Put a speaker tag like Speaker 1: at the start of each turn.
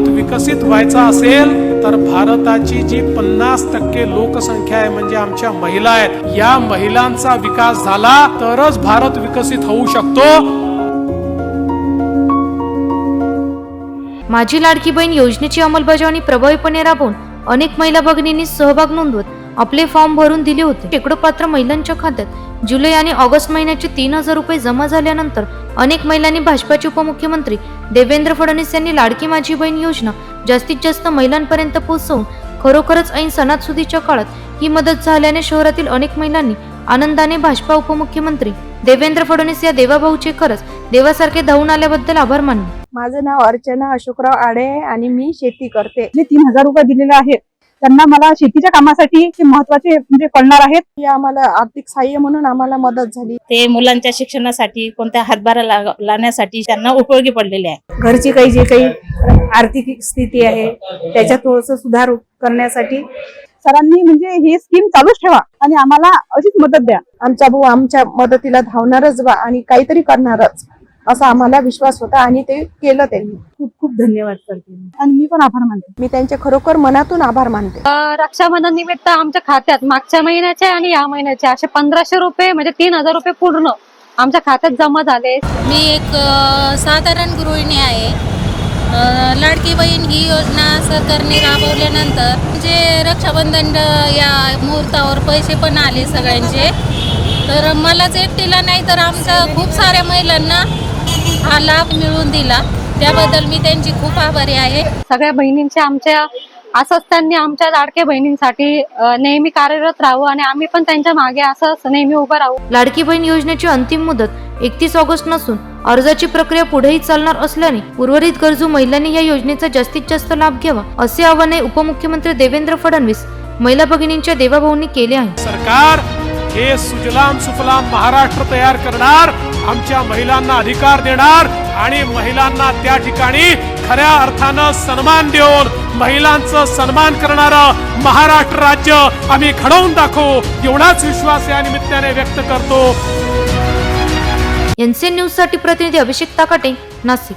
Speaker 1: विकसित व्हायचा असेल तर भारताची जी पन्नास टक्के लोकसंख्या आहे म्हणजे आमच्या महिला आहेत या महिलांचा विकास झाला तरच भारत विकसित होऊ शकतो.
Speaker 2: माझी लाडकी बहीण योजनेची अंमलबजावणी प्रभावीपणे राबवून अनेक महिला भगिनींनी सहभाग नोंदवत आपले फॉर्म भरून दिले होते. शेकडो पात्र महिलांच्या खात्यात जुलै आणि ऑगस्ट महिन्याचे तीन हजार रुपये जमा झाल्यानंतर अनेक महिलांनी भाजपाचे उपमुख्यमंत्री देवेंद्र फडणवीस यांनी लाडकी माझी बहीण योजना जास्तीत जास्त महिलांपर्यंत पोहोचवून खरोखरच ऐन सणासुदीच्या काळात ही मदत झाल्याने शहरातील अनेक महिलांनी आनंदाने भाजपा उपमुख्यमंत्री देवेंद्र फडणवीस या देवाभाऊचे खरंच देवासारखे धावून आल्याबद्दल आभार मानले.
Speaker 3: माझं नाव अर्चना अशोकराव आडे आणि मी शेती करते.
Speaker 4: तीन हजार रुपये दिलेले आहेत त्यांना मला शेतीच्या कामासाठी महत्त्वाचे म्हणजे पडणार आहेत.
Speaker 3: ही आम्हाला आर्थिक सहाय्य म्हणून आम्हाला मदत झाली.
Speaker 5: ते मुलांच्या शिक्षणासाठी कोणत्या हातभारा लावण्यासाठी त्यांना उपयोगी पडलेले आहे.
Speaker 6: घरची काही जे काही आर्थिक स्थिती आहे त्याच्यात थोडस सुधार करण्यासाठी
Speaker 4: सरांनी म्हणजे ही स्कीम चालूच ठेवा आणि आम्हाला अशीच मदत द्या.
Speaker 3: आमचा भाऊ आमच्या मदतीला धावणारच बा आणि काहीतरी करणारच. असा आम्हाला विश्वास होता आणि ते केलं त्यांनी.
Speaker 6: खूप खूप धन्यवाद करते मी.
Speaker 4: आणि मी पण आभार मानते.
Speaker 3: मी त्यांचे खरोखर मनातून आभार मानते.
Speaker 7: रक्षाबंधन निमित्त आमच्या खात्यात मागच्या महिन्याचे आणि या महिन्याचे असे पंधराशे रुपये म्हणजे तीन हजार रुपये पूर्ण आमच्या खात्यात जमा झाले.
Speaker 8: मी एक साधारण गृहिणी आहे. लाडकी बहीण ही योजना सरकारने राबवल्यानंतर जे रक्षाबंधन या मुहूर्तावर पैसे पण आले सगळ्यांचे. तर मलाच एकटीला नाही तर आमच्या खूप साऱ्या महिलांना हा लाभ मिळवून दिला. त्याबद्दल मी त्यांची खूप आभारी आहे.
Speaker 7: सगळ्या बहिणींचे आमच्या असंच त्यांनी आमच्या लाडक्या बहिणींसाठी नेहमी कार्यरत राहावं आणि आम्ही पण त्यांच्या मागे असंच नेहमी उभं राहू.
Speaker 2: लाडकी बहीण योजनेची अंतिम मुदत एकतीस ऑगस्ट नसून अर्जाची प्रक्रिया पुढेही चालणार असल्याने उर्वरित गरजू महिलांनी या योजनेचा जास्तीत जास्त लाभ घ्यावा असे आवाहन उपमुख्यमंत्री देवेंद्र फडणवीस महिला भगिनींच्या देवाभाऊंनी केले आहे.
Speaker 1: सरकार हे सुजलाम सुफलाम महाराष्ट्र तयार करणार आमच्या महिलांना अधिकार देणार आणि महिलांना त्या ठिकाणी खऱ्या अर्थानं सन्मान देऊन महिलांचं सन्मान करणारं महाराष्ट्र राज्य आम्ही घडवून दाखवू. एवढाच विश्वास या निमित्ताने व्यक्त करतो.
Speaker 2: एनसीएन न्यूजसाठी प्रतिनिधी अभिषेक ताकाटे नाशिक.